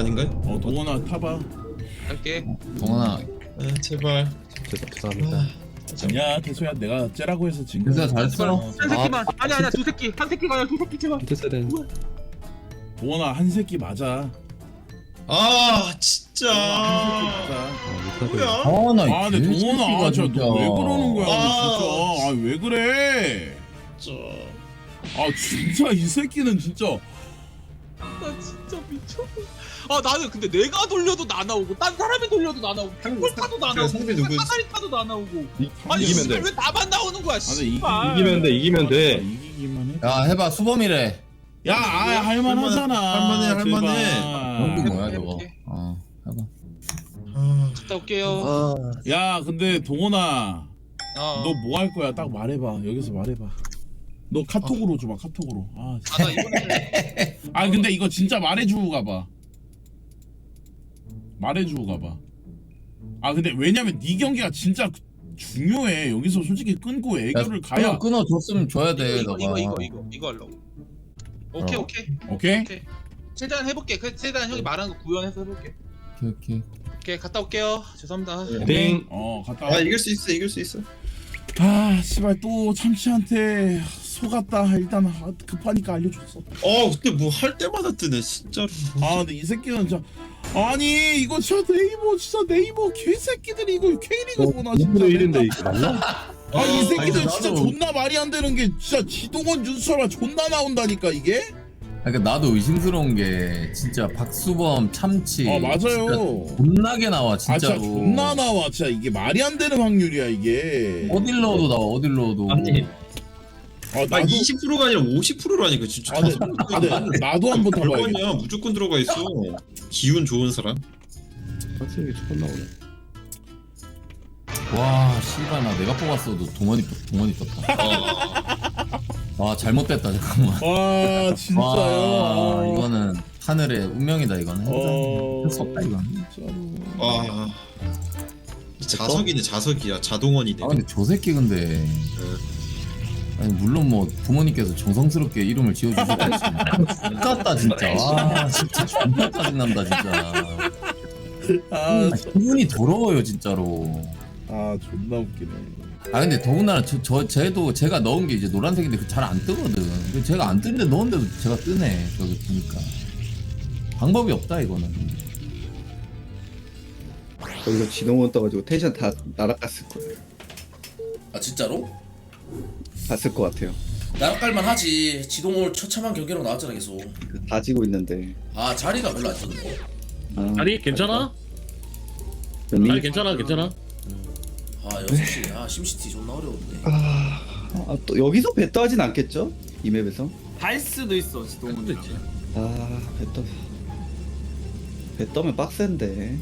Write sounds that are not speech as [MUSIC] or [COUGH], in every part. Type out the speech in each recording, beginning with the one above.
아닌가요? 어 동원아 타봐. 할게. 동원아. 아 제발. 죄송합니다. 아니야 태소야 내가 째라고 해서 진 거야. 잘했어. 한 새끼만. 아니 아니야 두 새끼. 한 새끼가 아니라 두 새끼 제발. 됐어야 되는데. 동원아 한 새끼 맞아. 아 진짜. 맞아. 뭐야? 아나 아 근데 동원아 진짜 너왜 그러는 거야 아. 진짜. 아 왜 그래? 아 진짜 이 새끼는 진짜. 나 진짜 미쳐. 아 나는 근데 내가 돌려도 나 나오고 딴 사람이 돌려도 나 나오고 백골 타도 나 그래, 나오고 상대 누구 사다리 타도 나 나오고. 아니 이기면 씨발 돼왜 나만 나오는 거야? 근데 이기- 씨발. 이기면 돼 이기면 돼 이기기만 해. 야 해봐 수범이래 야, 아, 할만하잖아. 할만해, 할만해. 해볼게, 뭐야 저거 해볼게. 어 해봐 갔다 올게요. 아 야, 근데 동원아, 어. 너뭐 할 거야? 딱 말해봐. 여기서 말해봐. 너 카톡으로 줘봐, 카톡으로. 아, 아, 나 이번에 [LAUGHS] 아 근데 이거 진짜 말해주고 가봐. 말해주고 가봐. 아 근데 왜냐면 네 경기가 진짜 중요해. 여기서 솔직히 끊고 애교를 가야. 끊어 줬으면 줘야 돼 이거 너가 이거 이거 이거 이거 하려고. 오케이 어. 오케이 오케이? 오케이. 최대한 해볼게. 그 최대한 형이 말하는 거 구현해서 해볼게. 오케이 오케이 오케이 갔다 올게요. 죄송합니다. 땡. 어 갔다 와. 아 이길 수 있어 이길 수 있어 아 씨발 또 참치한테 속았다. 일단 아, 급하니까 알려줬어. 어 근데 뭐 할 때마다 뜨네 진짜로 아 근데 이 새끼는 진짜 아니 이거 진짜 네이버 진짜 네이버 개새끼들이 이거 K리그 보나 진짜. 1인데 이거 맞나? 아 이 새끼들 아니, 진짜 나도- 존나 말이 안 되는 게 진짜 지동원 윤수라 존나 나온다니까 이게. 그러니까 나도 의심스러운 게 진짜 박수범 참치 아 맞아요. 진짜 존나게 나와 아 진짜 진짜로 존나 나와 진짜 이게 말이 안 되는 확률이야 이게. 어딜 넣어도 나와 어딜 넣어도 아니 아아 나도 20%가 아니라 50%라니까 진짜. 아, 근데, 근데 나도 한번 타봐야겠다. 별거냐 무조건 들어가 있어. 기운 좋은 사람. 박승기 처음 나오네. 와 씨발 나 내가 뽑았어도 동원이 뽑- 동원이 뽑다. 아. 와 잘못됐다 잠깐만. 와 진짜요. 와 아, 이거는 하늘의 운명이다 이거는. 어. 할수 없다 진짜로. 와 자석이네 자석이야. 자동원이네. 아 근데 저 새끼 근데 아니 물론 뭐 부모님께서 정성스럽게 이름을 지어주셨겠지만. 똑같다 진짜. 와 진짜 존나 짜증난다 진짜. 아, 아, 기분이 더러워요 진짜로. 아 존나 웃기네. 아 근데 더군다나 저, 저 쟤도 제가 넣은 게 이제 노란색인데 그잘안 뜨거든. 근데 제가 안 뜨는데 넣은데도 제가 뜨네 저기 보니까. 방법이 없다 이거는. 거기서 지동원 떠가지고 텐션 다 날아갔을 거예요. 아 진짜로? 봤을 것 같아요. 나락갈만 하지 지동올 처참한 경기로 나왔잖아 계속 다 지고 있는데. 아 자리가 별로 안 좋네 아, 아니 괜찮아? 연님? 아니 괜찮아 괜찮아. 아 6시 아 심시티 존나 어려운데 아, 또 여기서 배떠 하진 않겠죠? 이 맵에서? 할 수도 있어 지동훈 근데 있지. 아, 배떠. 배떠면 빡센데.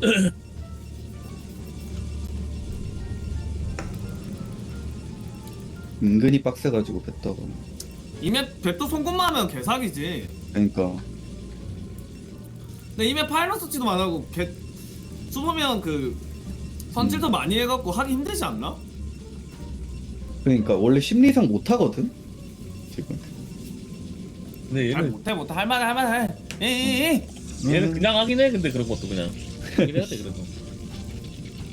[CLEARS THROAT] 은근히 빡세가지고 배떠가. 이맵 배또 송곳만 하면 개사기지 그러니까 근데 이맵 파일럿 수치도 많아고 개 수보면 그 선질도 많이 해갖고 하기 힘들지 않나? 그러니까 원래 심리상 못 하거든. 지금. 근데 잘 얘는 못해 못해 할만해 할만해 에에에 얘는 그냥 하긴 해 근데 그런 것도 그냥 하긴 해야 돼 그래도.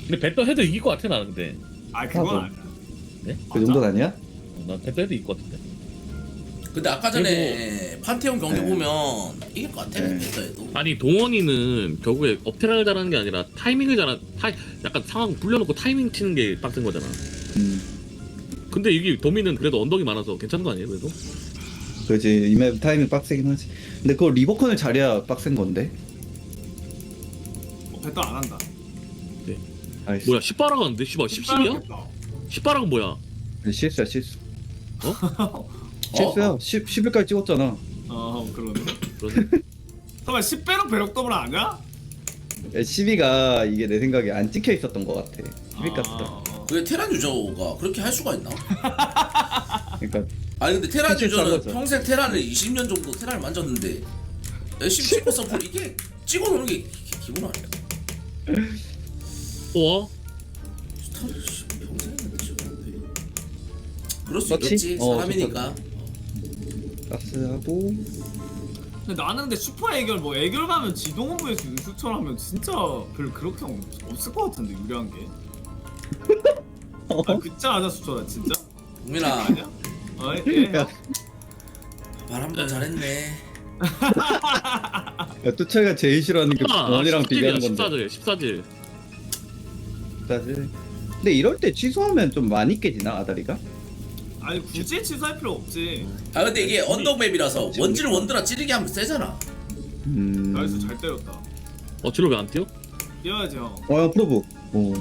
근데 배떠 해도 이길 것 같아 나는 근데. 아 그건. 아니야 그 정도는 아니야? 어, 난것 같은데. 근데 아까 전에 판테온 경기 네. 보면 이길 것 같아 네. 베터에도 아니 동원이는 결국에 업테라를 잘하는 게 아니라 타이밍을 잘하 타이 약간 상황 불려놓고 타이밍 치는 게 빡센 거잖아. 음. 근데 이게 도미는 그래도 언덕이 많아서 괜찮은 거 아니에요 그래도? 그지 이맵 타이밍 빡세긴 하지. 근데 그거 리버컨을 잘해야 빡센 건데. 어, 배또 안 한다 아이씨. 뭐야 10바라 가 는데 씨발 10심이야? 10바라가 뭐야? 실수야 실수. 어? [LAUGHS] 실수야. 10 10일까지 찍었잖아. 어 그러네 그러네. 잠깐만 10배로 배럭 더블 아니야? 12가 이게 내 생각에 안 찍혀 있었던 것 같아. 12 같다. 아, 어. 그게 테란 유저가 그렇게 할 수가 있나? 그러니까 아니 근데 테란 유저는 싼 거죠. 평생 테란을 20년 정도 테란을 만졌는데 열심히 찍고 [LAUGHS] 서플 이게 찍어놓는 게 기- 기본 아니야? 어? 스타를 씨, 그럴 수 그렇지? 있겠지 어, 사람이니까 박스하고 근데 나는 근데 슈퍼 애결 뭐 애결 가면 지동원 vs 윤수철 하면 진짜 별 그렇게 없, 없을 것 같은데 유리한 게. [LAUGHS] 아 그짜 아자 수철아 진짜? 국민아 아니야? 아 예. [LAUGHS] 야, 말 한 번 잘했네 야 뚜차이가 제일 싫어하는 게 아, 원이랑 비교하는 14질, 건데 14질 14질 사실 근데 이럴 때 취소하면 좀 많이 깨지나 아다리가? 아니 굳이 취소할 필요 없지. 아 근데 이게 언덕맵이라서 원질 원드라 찌르기 하면 세잖아 음... 나이스 잘 때렸다. 어 질로 왜 안 뛰어? 뛰어야지 형. 어 형, 프로브 어.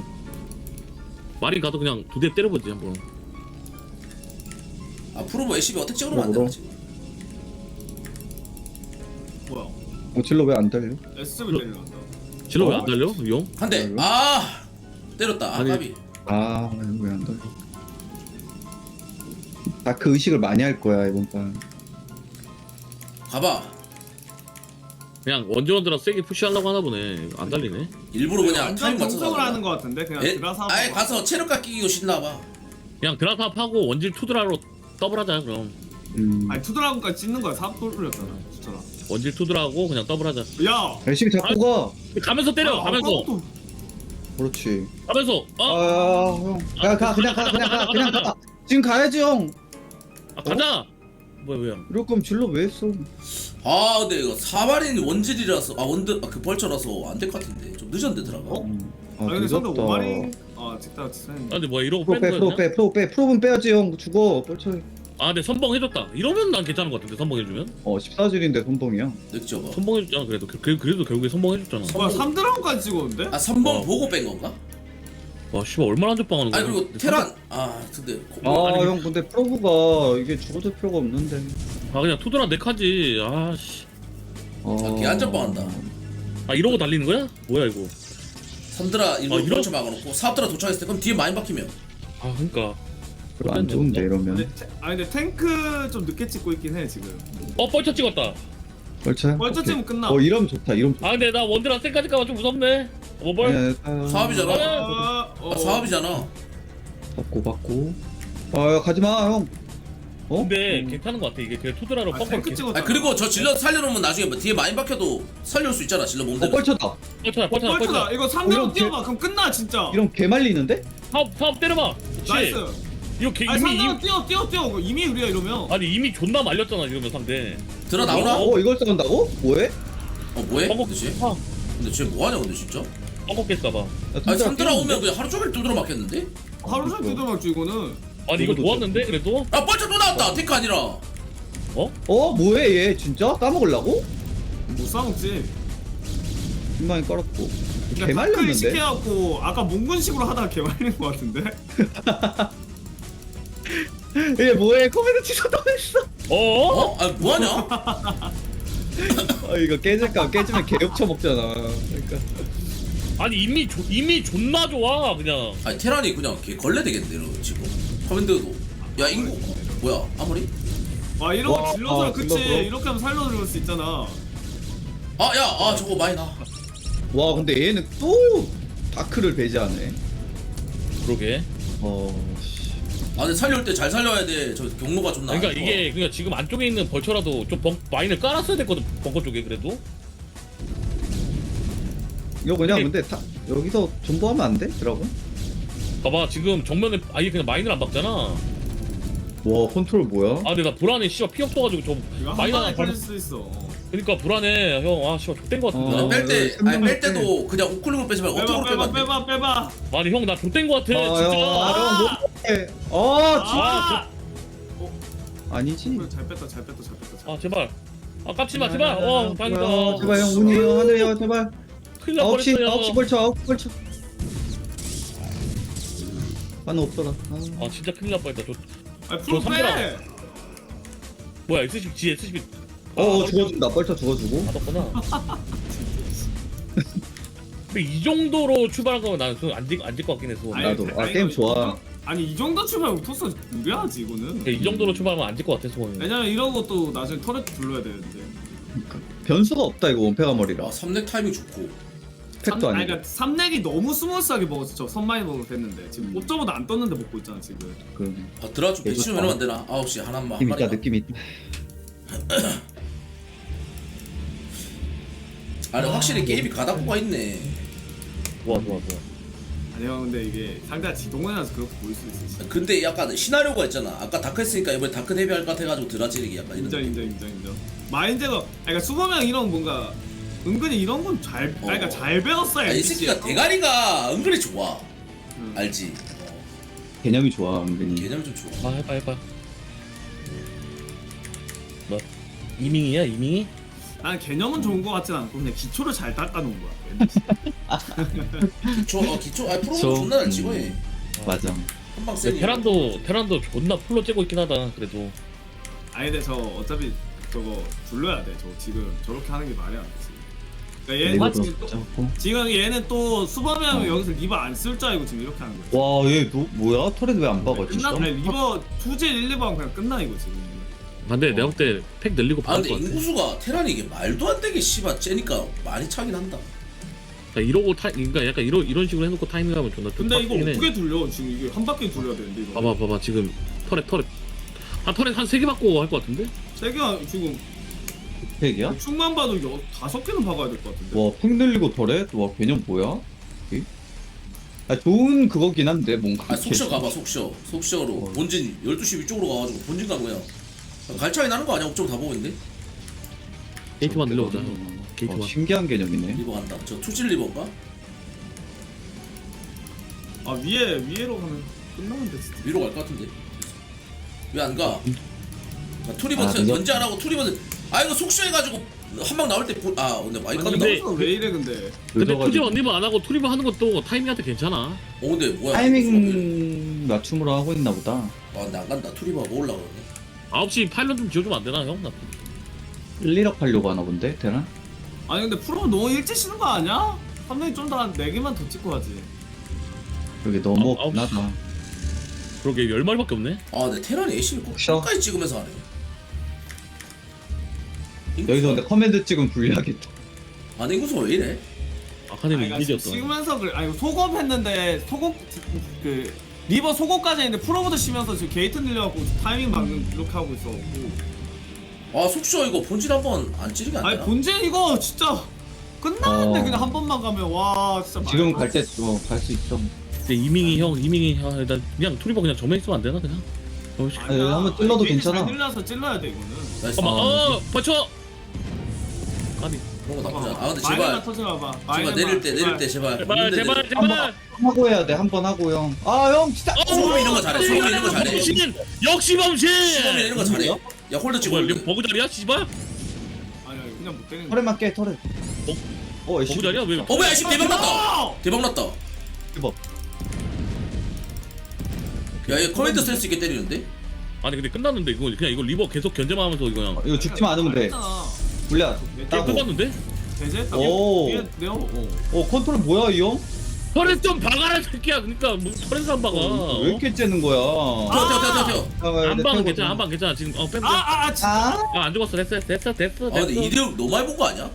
마린 가도 그냥 두 대 때려보지 한번 아 프로보 애쉬비 어택 찍으면 안 되나 지금 뭐야? 어 질러 왜안 달려? SB 때리란다. 질로 어? 왜안 달려? 용? 한대 아 때렸다 아 아니. 까비 아 왜 안 달려 다그 의식을 많이 할 거야 이번 판. 가봐. 그냥 원지원드라 세게 푸시하려고 하나 보네. 안 달리네. 일부러 그냥 완전 타임 맞춰서. 하는 것 같은데? 그냥 에? 드라사. 아예 가서 체력 깎이고 신나봐. 그냥 드라탑 하고 원질 투드라로 더블하자 그럼. 음... 아니 투드라군까지 찢는 거야. 사업 돌렸잖아 수철아. 원질 투드라하고 그냥 더블하자. 야. 의식이 자꾸 가. 가면서 때려 아, 가면서. 아까부터. 그렇지. 가면서. 어? 아형야 가 그냥 가 그냥 가 그냥 가. 지금 가야지 형 아, 가자! 뭐야 뭐야? 이럴 거면 질러 왜 했어 아 근데 이거 사발인 원질이라서 아 원드 아, 그 벌처라서 안 될 것 같은데. 좀 늦었는데 들어가 어? 아 아 근데 상대 늦었다. 오마리. 아 직다 직다. 아 근데 뭐야 이러고 프로 빼 프로 거야 빼 프로 빼. 프로분 빼야지 형. 죽어 뻘쳐 아 근데 선봉 해줬다. 이러면 난 괜찮은 것 같은데 선봉 해주면? 어 14줄인데 손봉이야. 늑저버 선봉 해줬잖아 그래도 그, 그, 그래도 결국에 선봉 해줬잖아. 뭐야 3드라군까지 찍었는데? 아 3번 어. 보고 뺀 건가? 와 씨발 얼마나 안접방하는 거야? 아니 그리고 테란 아 근데 고- 아니, 아형 근데 프로브가 이게 죽어줄 필요가 없는데. 아 그냥 투드라 넥하지. 아씨. 어... 걔 안전빵한다. 아 이러고 달리는 거야? 뭐야 이거? 삼드라 일부러 아, 이런- 막아놓고 사업드라 도착했을 때 그럼 뒤에 많이 박히면. 아 그니까. 별로 안 좋은데 이러면 근데 태, 아니 근데 탱크 좀 늦게 찍고 있긴 해 지금. 어 뻘쳐 찍었다. 뻘쳐? 벌써 오케이. 찍으면 끝나. 어 이러면 좋다 이러면 좋다. 아 근데 나 원드라 쌩까지 가면 좀 무섭네 어벌 네, 아, 사업이잖아 아, 어, 아, 사업이잖아 받고 받고 아 가지마 형 어? 근데 음. 괜찮은 것 같아 이게 그냥 투드라로 아, 뻑뻑 탱크 찍었잖아. 아 그리고 저 질러 살려놓으면 나중에 뭐 뒤에 많이 박혀도 살려올 수 있잖아 질러 어 몸대로 뻘쳐다 뻘쳐라 뻘쳐라 벌써다. 뻘쳐라 이거 3드라군 이런 뛰어봐. 그럼 끝나 진짜. 이런 개 말리는데? 사업 사업 때려봐 그치 나이스. 이거 개, 아니 이미 3드라군 이미 뛰어 뛰어 뛰어. 이미 우리야 이러면. 아니 이미 존나 말렸잖아 이러면 상대 들어 나오나? 어, 어 이걸 싸운다고? 뭐해? 뭐해? 뻑뻑 근데 쟤? 아, 근데 쟤 뭐하냐 근데 진짜? 깰까봐 야, 아니 끼는데? 오면 그냥 하루 종일 두드러 맞겠는데? 하루 종일 두드려맞죠 이거는. 아니 이거 좋았는데 그래도 아 벌써 또 나왔다 탱크 아니라 어 뭐해 얘 진짜? 따먹으려고? 못 싸먹지. 빈방이 깔았고 개 탱크 말렸는데? 시켜갖고 아까 몽군식으로 하다가 개 말린 것 같은데. [LAUGHS] 얘 뭐해 코멘트 취소 당했어 어? 어? 아 뭐하냐? [LAUGHS] 아 이거 깨질까 깨지면 개욕쳐 먹잖아 그러니까 아니 이미 조, 이미 존나 좋아 그냥 아니 테란이 그냥 걔 걸레 되겠는데 이러 지금 커맨드도 야 인구 뭐야 아무리? 와 이런 거 와, 질러서 아, 그치. 질러서. 이렇게 하면 살려줄 수 있잖아. 아 야 아 저거 많이 나 와 근데 얘는 또 다크를 배제하네 그러게 어 씨. 아 근데 살려올 때잘 살려야 돼저 경로가 존나 그러니까 좋아. 이게 그냥 지금 안쪽에 있는 벌처라도 좀 벙, 마인을 깔았어야 됐거든 벙커 쪽에 그래도 이거 그냥 근데- 근데 다, 여기서 존버하면 안 돼? 드라곤? 봐봐 지금 정면에 아예 그냥 마인을 안 박잖아 와 컨트롤 뭐야? 아 근데 나 불안해 씨발 피 없어가지고 한 마인 하나 밟 걸릴 수 있어. 그러니까 불안해 형아 씨발 좆된 거 같은데 어. 뺄 때, 어, 아니 뺄뺄 때도 그냥 우클릭을 빼지 말고 빼봐 어떻게 빼봐 빼봐 빼봐 빼봐. 아니 형나 좆된 거 같아 아, 진짜 형, 아, 형 뭐해? 아, 아, 아니지. 그래, 잘 뺐다 잘 뺐다 잘 뺐다. 잘아 제발 아 깝지마 제발 어 다행이다 아, 제발 형 운이 형 하늘이야 제발. 큰일 날 아홉 시 뻔했어요 아홉 시 벌쳐 아홉 시 벌쳐. 나는 없더라. 아. 아 진짜 큰일 날 뻔했다 저, 빼. 삼드라. 뭐야 SCP G SCP 어, 어 죽어준다. 벌쳐 죽어주고. 받았구나 근데 이 정도로 출발한 거면 나는 안질 것 같긴 해서 아니, 나도. 아, 아니, 게임 이거 좋아. 이- 아니 이 정도 출발하고 토스 유리하지 이거는. 이 정도로 출발하면 안질 것 같아 소원이 왜냐면 이런 것도 나중에 터렛 불러야 되는데. 변수가 없다 이거 원패가 머리라. 아 3넥 타이밍 좋고 팩도 아니 아니고. 그러니까 삼렉이 너무 스무스하게 먹었어. 저 선마이 먹어도 됐는데 지금 옵저보다 안 떴는데 먹고 있잖아 지금. 그 아 드라 좀 배치 좀 다- 해놓으면 안 되나? 9시 하나만 한 느낌 있다 마리가 느낌 있다. [CLEARS THROAT] 아니 확실히 게임이 가닥고가 있네 좋아 좋아 좋아 아니요 근데 이게 상대가 지동원이라서 그렇게 보일 수 있어 진짜. 근데 약간 시나리오가 있잖아 아까 다크 했으니까 이번에 다크 데뷔할 것 같아가지고 드라 찌르기 약간 이런 인정 인정 인정 인정 마인드가 아니, 그러니까 수범이랑 이런 뭔가 은근히 이런 건잘 그러니까 어. 잘 배웠어요 아니 이 새끼가 대가리가 은근히 좋아 음. 알지 어, 개념이 좋아 은근히. 개념이 좀 좋아 아 해봐 해봐 뭐 이밍이야 이밍이? 난 개념은 좋은 거 같진 않고 그냥 기초를 잘 닦아놓은 거야 [LAUGHS] 기초 어 기초 아 프로그램 저- 존나 잘 음. 찍어 해 맞아. 한방 근데 세니 테란도 테란도 존나 풀로 째고 있긴 하다 그래도 아니 근데 저 어차피 저거 불러야 돼 저 지금 저렇게 하는 게 말이 안 되지 그러니까 얘는 리버도 지금 또. 지금 얘는 또 수범이랑 어. 여기서 리버 안 쓸 줄 알고 지금 이렇게 하는 거야 와, 얘 너, 뭐야? 터렛 왜안 박아? 진짜? 끝나 리버 투질 1, 2번 하면 그냥 끝나 이거 지금 근데 내가 볼때 팩 늘리고 아 바꿀 근데 것 같아 인구수가 테란이 이게 말도 안 되게 씨발 째니까 많이 차긴 한다 그러니까 이러고 타 그러니까 약간 이런 이런 식으로 해놓고 타이밍하면 존나 근데 이거 해. 어떻게 돌려 지금 이게 한 바퀴 돌려야 되는데 이거 봐봐 봐봐 지금 터렛 터렛 한 터렛 한 세 개 받고 할 것 같은데? 세 개가 지금 팩이야? 축만 봐도 여, 다섯 개는 박아야 될 것 같은데 와, 팩 늘리고 터렛? 와, 개념 뭐야? 이게? 아, 좋은 그거긴 한데, 뭔가. 아 속셔 가봐 속셔 속셔로 어. 본진 12시 위쪽으로 가가지고 본진 가면 그냥 갈 차이 나는 거 아니야 옥점 다 보고 있는데 게이트만 늘려보자 어, 게이트만 신기한 개념이네. 리버 간다 저 투질 리버인가? 아 위에 위에로 가면 끝나는데 진짜 위로 갈 것 같은데 왜 안 가? 아, 투리버 아, 트 늦어? 먼저 안 하고 투리버 아 이거 속셔 해가지고 한 방 나올 때아 근데 많이 아니 근데- 근데 왜 이래 근데 근데 늦어가지고. 투지 언니만 안 하고 투리버 하는 것도 타이밍한테 괜찮아 어 근데 뭐야 타이밍 맞춤으로 하고 있나 보다. 아 근데 안 간다 투리버 먹으려고 그러네 9시 파일럿 좀 지어주면 안 되나 형? 나 1, 1억 하려고 하나 본데, 대란? 아니 근데 프로 너무 일찍 쉬는 거 아니야? 삼성이 좀더한 4개만 더 찍고 하지 그게 너무 아, 아홉 하다. 그러게 10마리밖에 없네 아 근데 테란이 애쉬를 꼭 그쵸? 끝까지 찍으면서 하네 여기서 근데 커맨드 찍으면 불리하겠다. 아니 인구수가 왜 이래? 아카데미 아니, 찍으면서 그래 아니 소급 했는데 소급 그 리버 소급까지 했는데 프로보드 쉬면서 지금 게이트 늘려갖고 타이밍 막는 이렇게 하고 있어갖고 아 속셔 이거 본질 한번 안 찌르게 안 아니 되나? 본진 이거 진짜 끝나는데 어. 그냥 한 번만 가면 와 진짜 지금 갈 때, 어, 갈수 있어. 근데 이밍이 형 이밍이 형 일단 그냥 투리버 그냥 정면 있으면 안 되나 그냥? 어, 씨. 아니야. 아니, 한번 찔러도 괜찮아. 잘 늘려서 찔러야 돼 이거는 나이스 어머 아, 어 버쳐 까비 그런 거 나쁘지 않아 아 근데 제발 터져봐 제발 내릴 때 내릴 때 제발 제발 있는데 제발 내릴- 제발 하고 해야 돼, 한 번 하고, 형. 아, 형, 진짜! 소금이 이런 거 잘해 소금이 이런 거 잘해 범신 역시 범신 소금이 이런 거 잘해 야 홀더 찍어 뭐야 홀더 버그 자리야 씨발 아니 아니 그냥 못 때리는 터렛만 깨, 터렛. 어? 어. 버그 자리야 왜 어 뭐야 씨 대박 났다 어! 대박 났다 대박. 야얘 커맨드 센스 있게 때리는데? 아니 근데 끝났는데 이거 그냥 이거 리버 계속 견제만 하면서 이거 그냥 이거 죽지만 않으면 돼. 게임 따고. 뽑았는데? 대제 오. 위에 내어 어. 어, 컨트롤 뭐야, 이 형? 터렛 좀 박아라 새끼야 그러니까 뭐 터렛 안 박아 어, 왜 이렇게 째는 거야? 태워 아, 한내 방은 태우고 괜찮아 좀. 한방 괜찮아 지금 어 뺀다 아 아 아, 진짜 아? 아안 죽었어 됐어 됐어 됐어 아 근데 이대로 너무 많이 본거 아니야?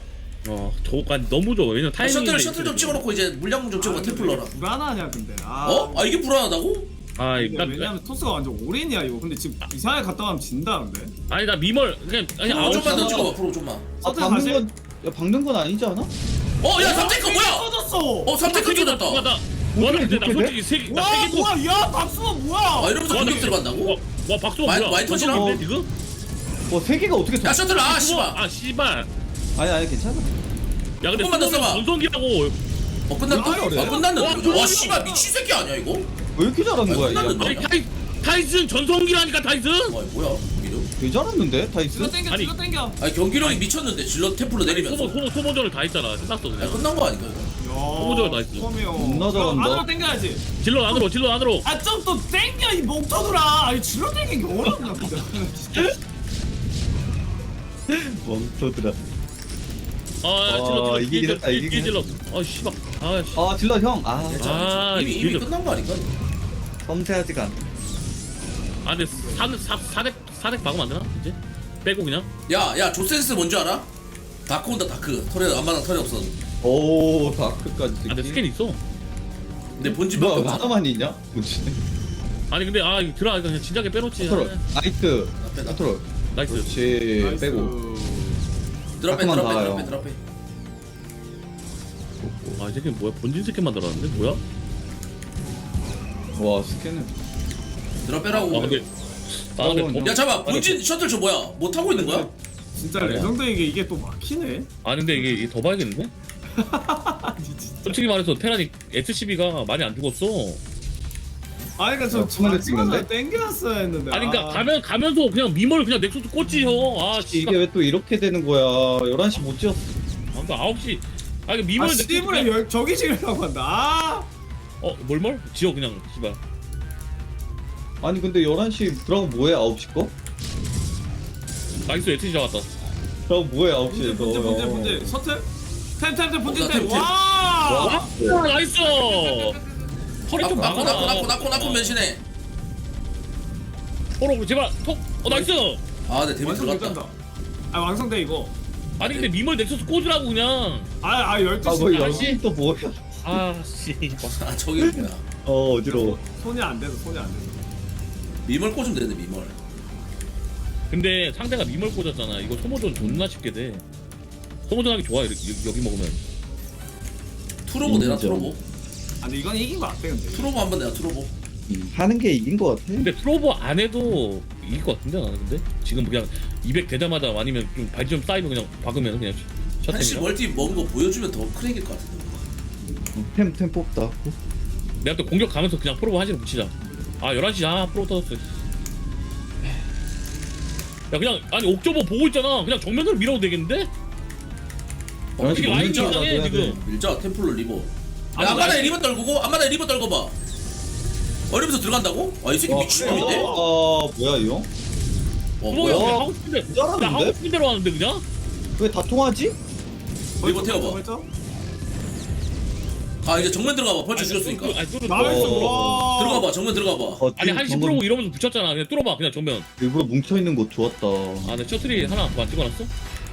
어 저거 너무 좋아 왜냐면 아, 타이밍이 셔틀 셔틀 좀 찍어놓고 이제 물량 좀 찍어 아, 근데 왜 불안하냐 근데 아 어? 아 이게 불안하다고? 아 이게 일단 왜냐면 토스가 완전 올인이야 이거 근데 지금 이상하게 갔다 가면 진다 근데 아니 나 미멀 그냥 아니 아웃 좀만 더. 찍어봐 프로 좀만 아, 박는 사실- 건, 야, 박는 건 아니지 않아? 어야 삼테크 뭐야? 터졌어 어나 찍었다 나 뭐라 근데 나 이렇게 솔직히 세나 와 세개 뭐야 야 박수가 뭐야 아 이러면서 공격 들어간다고? 와 박수가 많이- 뭐야 많이 터지나? 터졌는데, 지금? 어, 세 개가 어떻게 터야 셔틀 아 씨발 아 씨발 아니, 아니, 괜찮아. 야 근데 조금만 더 써봐. 전성기라고 어 끝났다 그래? 아 끝났는데 와, 와 씨발 미친 새끼 아니야 이거? 왜 이렇게 잘하는 거야, 끝났는데. 이거? 아니 타이 타이슨 전성기라니까 타이슨 와 뭐야 이름? 왜 잘하는데, 타이스? 이거 땡겨 아니. 이거 땡겨 아니 경기력이 미쳤는데 질러 템플러 내리면서 소모 소모 소모전을 다 했잖아 끝났어 아 그냥 끝난 거 아닌가 이거? 소모전을 다 했어 존나 잘한다. 안으로 땡겨야지 질러 안으로 질러 안으로 아좀또 땡겨 이 목터들아 아니 질러 땡기기 어렵냐 근데 멍터들아. 아 어, 질러 이기긴 질러 했다, 이기긴 질러 아 씨발 아 씨 아, 질러 형. 아, 아, 이미 이미 이거- 끝난 거 아닌가? 섬세하지가 않아. 아 근데 사는 사 사백 사백 박으면 안 되나 이제 빼고 그냥 야 야 조센스 뭔지 알아? 다크 온다 다크 털에 안마당 털이 없어 오, 다크까지. 아 근데 스캔 있어 근데 밖에 없잖아 하나만 있냐? 뭐지? 아니 근데 아 이거 들어 그냥 진작에 빼놓지 컨트롤. 아, 나이트. 앞에 나 컨트롤. 나이스 그렇지. 나이스. 빼고. 드랍해 드랍해 나와요. 드랍해 드랍해 아, 이 새끼 뭐야? 본진 스킨 만들었는데 뭐야? 와 스캔을 빼라고 아, 근데 아, 근데 더, 야 잠깐 본진 셔틀 저 뭐야 못 타고 있는 거야? 진짜 레전드 이게 이게 또 막히네. 아 근데 이게, 이게 더 봐야겠는데? [LAUGHS] 솔직히 말해서 테란이 SCB가 많이 안 죽었어. 아 그러니까 저 어, 투마를 마지막에 찍는데? 땡겨놨어야 했는데. 아니 그러니까 아. 가면 가면서 그냥 미멀 그냥 넥서스 꽂지 형. 아 씨. 이게 왜또 이렇게 되는 거야 11시 못 지었어 아, 그러니까 9시. 아 이거 아 넥서스 그냥- 열 저기 지으려고 한다. 아. 어 뭘멀? 지어 그냥 씨발. 아니 근데 11시 드라고 뭐해 9시 거? 나이스 SC 잡았다. 드라고 뭐해 9시에 문제 문제 문제 문제 셔틀. 템템템 본진 어, 템. 템, 템. 와. 아 나이스. 허리 좀 나코. 나코 나코 나코 나코 면신해 호로 제발 톡. 어 나이스. 아내 데뷔 완성 들어갔다 괜찮다. 아 완성돼 이거. 아니 근데 미멀 넥서스 꽂으라고 그냥. 아 아 12시. 아뭐 아, 10시 또 뭐야 아 씨. 아 저기 뭐야 어 어지러워 손이 안 돼서 손이 안 돼서. 미멀 꽂으면 되는데 미멀 근데 상대가 미멀 꽂았잖아. 이거 소모전 존나 쉽게 돼. 소모전 하기 좋아 여기, 여기 먹으면. 투로보 인정. 투로보 아 근데 이건 이긴 거 같아 근데. 투로보 한번 내라 투로보 하는 게 이긴 거 같아 근데 프로보 안 해도 이길 것 같은데 나는 근데 지금 그냥 200 되자마자 아니면 좀 발좀 쌓이면 그냥 박으면 그냥 한시. 멀티 먹은 거 보여주면 더 크랙일 것 같은데 템템 뽑다 내가 또 공격 가면서 그냥 프로보 한시로 붙이자. 아 11시 아 프로 터졌어. 야 그냥 아니 옥저버 보고 있잖아. 그냥 정면으로 밀어도 되겠는데? 어, 지금 라인 이상해 지금. 밀자 템플러 리버 야 앞마다에 리버 떨구고 앞마다에 리버 떨궈봐 어리면서 들어간다고? 아이 새끼 미친놈인데? 아 뭐야 이 형? 어 뭐야 뭐야 하고 싶은 대로 그냥 하고 잘하는데? 싶은 대로 하는데 그냥? 왜 다 통하지? 리버 태워봐? 아 이제 정면 들어가봐 벌써 죽였으니까 아니 뚫어 나이스. 어. 와. 들어가봐 정면 들어가봐 어, 아니 한시 프로보 이러면서 붙였잖아. 그냥 뚫어봐 그냥 정면. 일부러 뭉쳐 있는 거 좋았다 아, 내 셔틀이 하나 안 찍어놨어?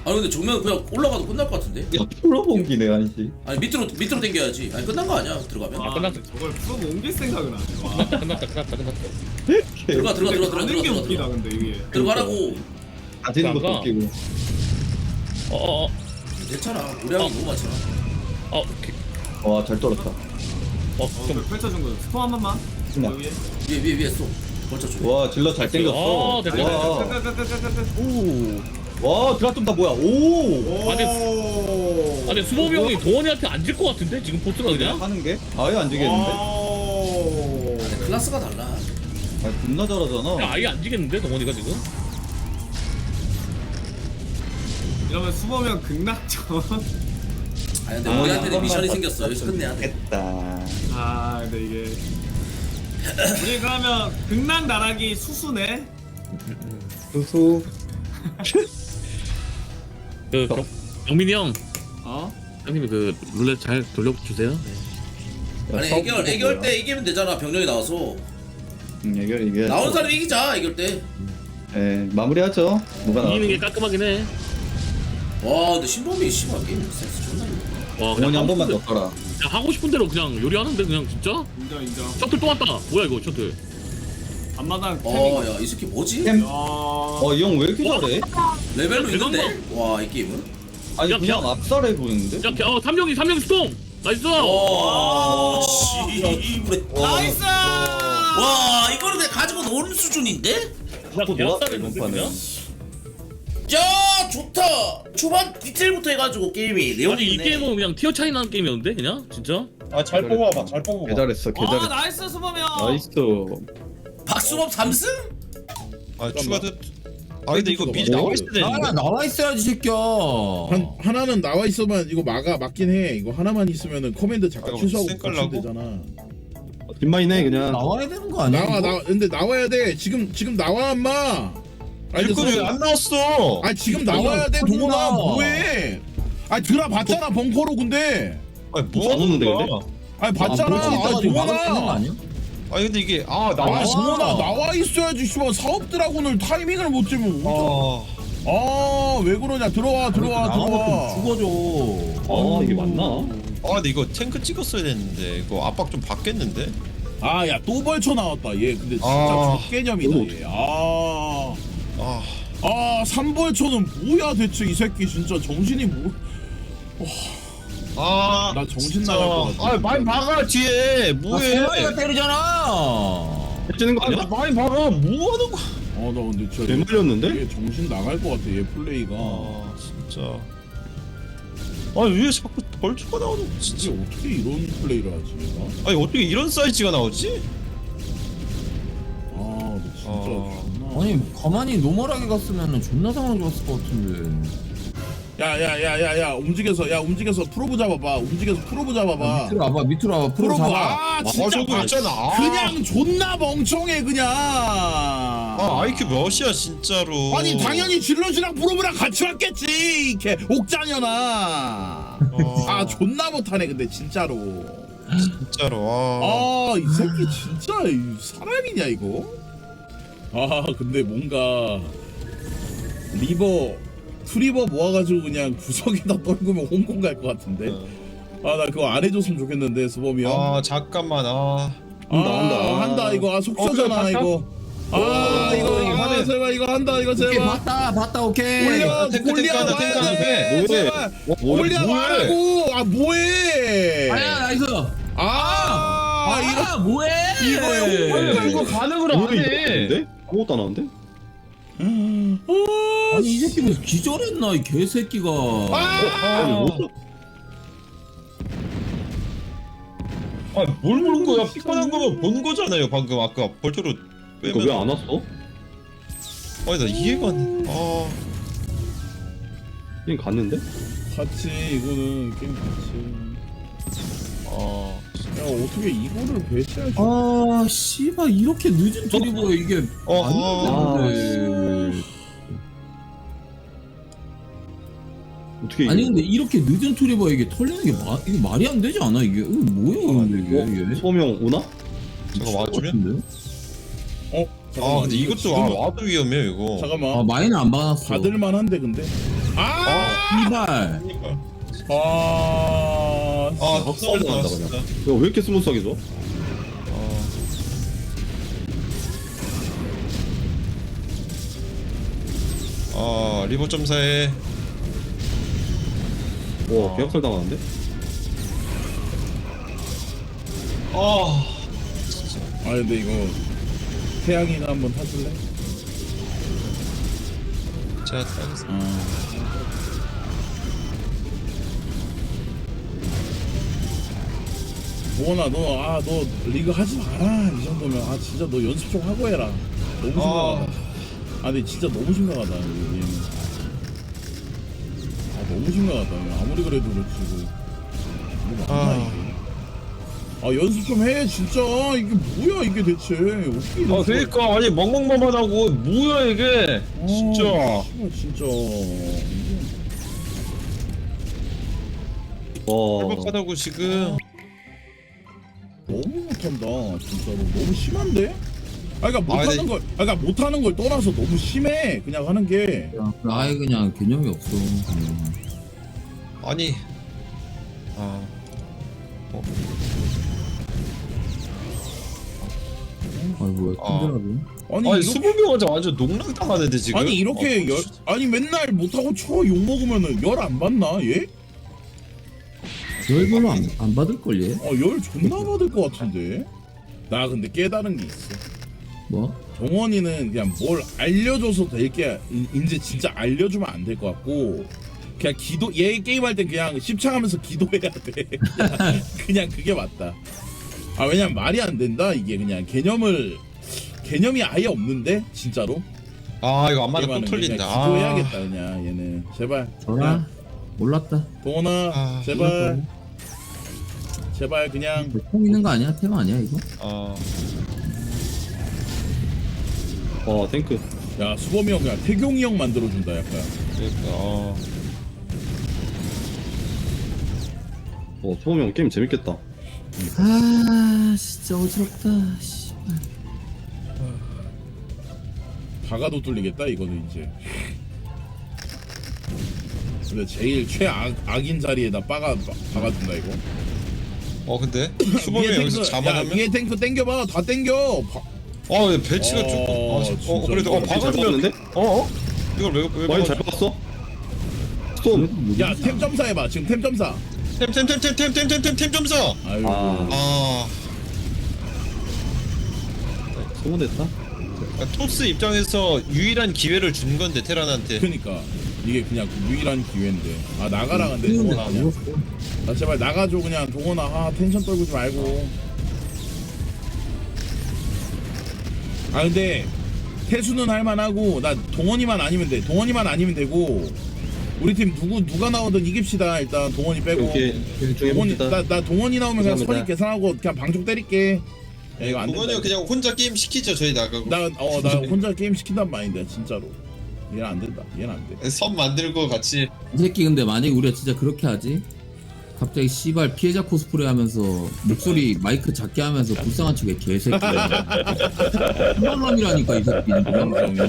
아니 근데 정면 그냥 올라가도 끝날 것 같은데? 야 프로본기네 한시 아니 밑으로 밑으로 당겨야지 아니 끝난 거 아니야 들어가면 아, 끝났어. 저걸 풀어 옮길 생각은 안 해. 와. 끝났다, 끝났다, 끝났다. [LAUGHS] 들어가 들어가 들어가 들어가 가는 게 들어가 웃기다 들어가 근데 이게. 들어가라고 가지는 것도. 웃기고 어, 어, 어, 괜찮아 우량이 너무 많잖아 어, 오케이. 와잘 떨었다 어, 어, 좀. 펼쳐준 거. 스톰 한 번만. 여기. 위에 위에 위에 쏘 벌써 줘와 질러 잘 땡겼어 아, 됐다. 와, 끝 끝 끝 끝 끝. 와 드라좀 다 뭐야? 오! 아, 근데- 아, 근데 수범이 형이 도원이한테 안 질 것 같은데? 지금 포스가 그냥? 하는 게? 아예 안 지겠는데? 오. 클래스가 달라. 아 겁나 잘하잖아. 아예 안 지겠는데, 동원이가 지금? 이러면 수범형 극락전. [LAUGHS] 아니 근데 아, 우리한테는 한 미션이 생겼어. 여기서 끝내야 돼. 됐다. 아 근데 이게. 우리 그러면 극락 나락이 수수네. 수수 [LAUGHS] 그, 경, 경민이 형. 어? 형님이 그 룰렛 잘 돌려주세요. 네. 아니 애결 애결 때 이기면 되잖아 병력이 나와서 응 애결 이겨 나온 사람이 이기자 애결 예 마무리하죠 누가 나와 이기는 게 깔끔하긴 해. 근데 신범이 씨발 게임 센스 존나. 와, 동원이 한 하고 번만 싶은 더 떠라 대로- 그냥 하고 싶은 대로 그냥 요리하는데, 그냥 진짜? 인정 인정. 셔틀 또 왔다. 뭐야, 이거, 셔틀. 앞마당 태밍. 어야 이 새끼 뭐지? 템. 야. 어이 형 왜 이렇게 잘해? 레벨로. 있는데? 와 이 게임은? 아니 야, 그냥 야. 압살해 보이는데? 야, 어, 삼룡이, 삼룡이 스톰! 나이스! 와 씨부레 나이스. 와 이거는 그냥 가지고 노는 수준인데? 뭐야, 이번 그냥? 야 좋다 초반 디테일부터 해가지고 게임이 아니, 이 있네 게임은 그냥 티어 차이 나는 게임이었는데, 그냥? 진짜? 아잘 뽑아봐 잘 뽑아봐 개 잘했어 개아 잘했어 나이스 수범형. 나이스 박수범 3승? 아 추가됐 아 근데 이거 미리 어? 나와 있어야 되는데 나와 있어야지 새끼야 한 하나는 나와 있으면 이거 막아 맞긴 해. 이거 하나만 있으면은 커맨드 잠깐 아, 취소하고 쌩 깔라고? 되잖아. 뒷마이네 그냥 나와야 되는 거 아니야? 나와 이거? 나 근데 나와야 돼. 지금 지금 나와 엄마. 아니 일꾼 근데 왜안 나왔어 아 지금 나와야 돼 터진다. 동원아 뭐해? 아 들어 봤잖아 벙커로 근데. 아니 뭐뭐 오는데, 하는 근데? 거야 아니 봤잖아. 아, 아 막을 수 있는 거 동원아. 아니야? 아니 근데 이게 아아 나와 동원아 나와 있어야지. 씨발 사업 드라군을 타이밍을 못 주면 아 아왜 그러냐 들어와 들어와 들어와. 죽어줘. 아 이게 맞나? 아 근데 이거 탱크 찍었어야 됐는데 이거 압박 좀 받겠는데? 아 야 또 벌쳐 나왔다 얘 근데 진짜 아. 개념이다 얘아 아 아, 삼벌초는 뭐야 대체 이 새끼 진짜 정신이 뭐아 아, 나 정신. 나갈 것 같아. 아, 많이 박아 뒤에. 뭐해? 세마리가 때리잖아. 해지는 거 아, 아니야? 많이 박아. 뭐 하는 거야? 어, 나 근데 진짜 개 말렸는데? 이게 정신 나갈 것 같아. 얘 플레이가. 아, 진짜. 아, 왜 자꾸 벌초가 나오는 거야, 진짜 진짜. 어떻게 이런 플레이를 하지? 얘가? 아니, 어떻게 이런 사이즈가 나오지? 아, 너 진짜 아. 존나. 아니 가만히 노멀하게 갔으면 존나 상황 좋았을 것 같은데. 야, 야, 야, 야, 야, 움직여서, 야, 움직여서 프로브 잡아봐. 움직여서 프로브 잡아봐. 밑으로 와봐 밑으로 와봐 프로 프로브, 잡아. 아, 진짜. 저거 봐. 있잖아. 아. 그냥 존나 멍청해, 그냥. 아, IQ 몇이야, 진짜로. 아니, 당연히 질럿이랑 프로브랑 같이 왔겠지. 이렇게 옥장이나. 어, 아, 존나 못하네, 근데 진짜로. 진짜로. 아. 아, 이 새끼 진짜 이 사람이냐 이거? 아, 근데 뭔가 리버 트리버 모아가지고 그냥 구석에다 떨구면 홍콩 갈 것 같은데. 아, 나 그거 안 해줬으면 좋겠는데 수범이 형. 아, 잠깐만. 아. 한다, 한다. 한다 이거 아 속초잖아 어, 이거. 아, 이거 아, 제발 이거 한다 이거 오케이 제발. 봤다 봤다 오케이. 올려, 탱크, 탱크 올려 한다, 탱크 와야. 뭐해? 제발. 뭐해? 올려 뭐해? 와라고. 아, 뭐해? 아야 나이스. 아, 아, 이거 아 뭐해? 이거 이거 가능을 안 해. 아무것도 안 하는데? 아니 이 새끼 뭐 기절했나 이 개새끼가. 아니 뭐 아, 뭘 보는 거야? 피곤한 거면 본 거잖아요, 방금. 아까 벌초로 이거 빼면. 왜안 왔어? 아니, 나 이해가 안 돼. 아. 게임 갔는데? 같이 이거는 게임 같이. 아. 야 어떻게 이거를 배치할 수? 아 씨발 이렇게 늦은 트리버에 이게 어, 안 아. 되는데. 어떻게 아니 근데 이렇게 늦은 트리버에 이게 털리는 게 마, 이게 말이 안 되지 않아 이게? 이거 뭐야 근데 이게? 어? 이게? 소명 오나? 잠깐 와주면? 같은데? 어? 아, 근데 이것도 지금 와, 와도 위험해, 이거. 잠깐만. 아 마이는 안 받았어. 받을만 한데 근데. 아! 이발. 아. 아, 아, 섭섭하다, 나간다. 그냥. 이거 왜 이렇게 스무스하게 줘? 아, 리버 점사해. 와 계약설 당하는데? 아. 아 근데 이거 태양이나 한번 타줄래? 제가 따겠습니다. 아. 보원아 너 아 너 리그 하지 마라 이 정도면 아 진짜 너 연습 좀 하고 해라 너무 심각하다 아 근데 진짜 너무 심각하다 얘는 아 너무 심각하다 얘. 아무리 그래도 그렇지 이거 맞나 아. 이게 아 연습 좀 해 진짜 이게 뭐야 이게 대체 어떻게 이런 아, 그니까, 아니, 멍멍멍하고, 뭐야, 이게. 아, 진짜. 씨발, 진짜 이게 와 헐박하다고, 지금. 너무 못한다 진짜로 너무 심한데? 아 그러니까 아, 못하는 근데- 걸 아 그러니까 못하는 걸 떠나서 너무 심해 그냥 하는 게 아예 그냥 개념이 없어. 그냥. 아니. 아. 아 뭐야 아. 큰데라도. 아니, 아니, 이렇게, 수범이가 완전 농락 당하는데, 지금. 아니 이렇게 어, 열, 아니 맨날 못하고 쳐욕 먹으면은 열 안 받나 얘? 열 별로 안, 안 받을 걸 얘. 어열 존나 받을 것 같은데 나 근데 깨달은 게 있어 뭐? 동원이는 그냥 뭘 알려줘서 될 게 이제 진짜 알려주면 안 될 것 같고 그냥 기도 얘 게임할 땐 그냥 십창하면서 기도해야 돼. 그냥, [LAUGHS] 그냥 그게 맞다. 아 왜냐면 말이 안 된다 이게 그냥. 개념을 개념이 아예 없는데 진짜로? 아, 이거 안또게 털린다. 그냥 기도해야겠다 그냥 얘는. 제발. 저라 몰랐다. 동원아 아, 제발. 제발 그냥. 통 있는 거 아니야? 테마 아니야 이거? 아. 와 탱크. 야 수범이 형 그냥 태경이 형 만들어준다 약간. 그러니까, 어. 어 소명 게임 재밌겠다 아 진짜 어지럽다. 씨. 박아도 뚫리겠다 이거는 이제 근데 제일 최악 악인 자리에다 박아 박아준다 이거 어, 근데? 수범이 여기서 야, 자만하면? 위에 탱크 땡겨봐 다 땡겨 바- 아, 근데 배치가 어, 조금. 아, 어, 진짜 그래도, 어, 잘. 봤는데? 어? 어? 이걸 왜, 왜 많이? 잘 봤어? 스톰 야템 점사 해봐 지금 템 점사 템템템템템템템템 좀 써. 아유 아. 아. 소문냈다? 그러니까 토스 입장에서 유일한 기회를 준 건데 테란한테. 그니까. 이게 그냥 그 유일한 기회인데. 아 나가라 근데 동원아 그냥 아 제발 나가줘 그냥. 동원아 아 텐션 떨구지 말고. 아 근데 태수는 할만하고 나 동원이만 아니면 돼. 동원이만 아니면 되고 우리 팀 누구 누가 나오든 이깁시다. 일단 동원이 빼고. 오케이. 동원이 중해봅시다. 나, 나 동원이 나오면 그냥 감사합니다. 선입 계산하고 그냥 방송 때릴게. 야, 이거 안 그거는 된다 그냥 혼자 게임 시키죠 저희 나가고. 나어나 [LAUGHS] 혼자 게임 시킨단 말인데 진짜로. 얘는 안 된다. 얘는 안돼. 선 만들고 같이. 이 새끼 근데 만약에 우리가 진짜 그렇게 하지? 갑자기 씨발 피해자 코스프레 하면서 목소리 마이크 작게 하면서 불쌍한 척해 개새끼야. 신발람이라니까 이 새끼. 인정 인정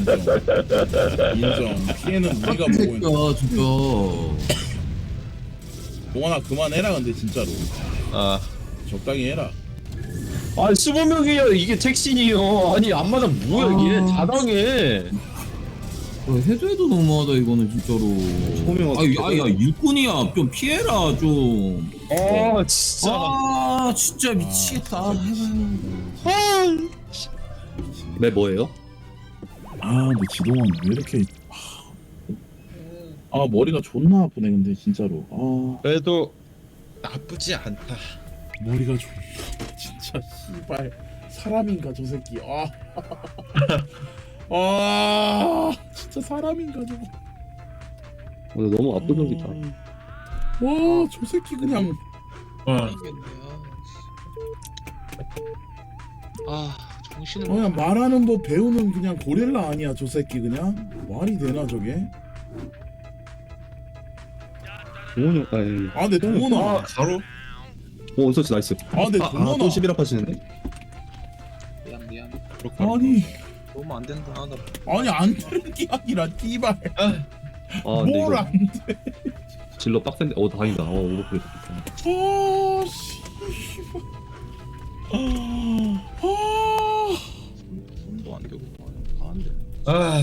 인정. 피해는 우리가 보고 있는 새끼야. 진짜 동원아 그만해라 근데 진짜로. 아. 적당히 해라. 아 15명이야 이게 택신이요. 아니 안 맞아 뭐야 이게? 아. 자당해. 어, 해도 해도 너무하다 이거는 진짜로. 소명 아야 야 일꾼이야. 좀 피해라 좀아 아 진짜. 진짜 미치겠다. 매 뭐예요? 아 근데 지동원 왜 이렇게. 아 머리가 존나 아프네 근데 진짜로. 아. 그래도 나쁘지 않다. 머리가 존나 아파, 진짜 씨발. 사람인가 저 새끼. 아, [LAUGHS] 아 진짜 사람인가 저거. 오늘 너무 압도적이다. 와저 새끼 그냥. 모르겠네. 아 정신을 못 그냥 말하는 법 배우는 그냥 고릴라 아니야 저 새끼 그냥? 말이 되나 저게? 동원이 형 아니 아 근데 동원아. 바로? 오 원서치 나이스. 아 근데 동원아. 아또 11합 하시는데? 미안 미안. 아니 너무 안 된다. 나 아니 안 되는 게 아니라 띠발. 아 근데 이거 안 돼. 질러 빡센데 어 다행이다. 어 오버풀이 좋겠다. 아 씨발. 아 손도 안 되고 아, 안돼 아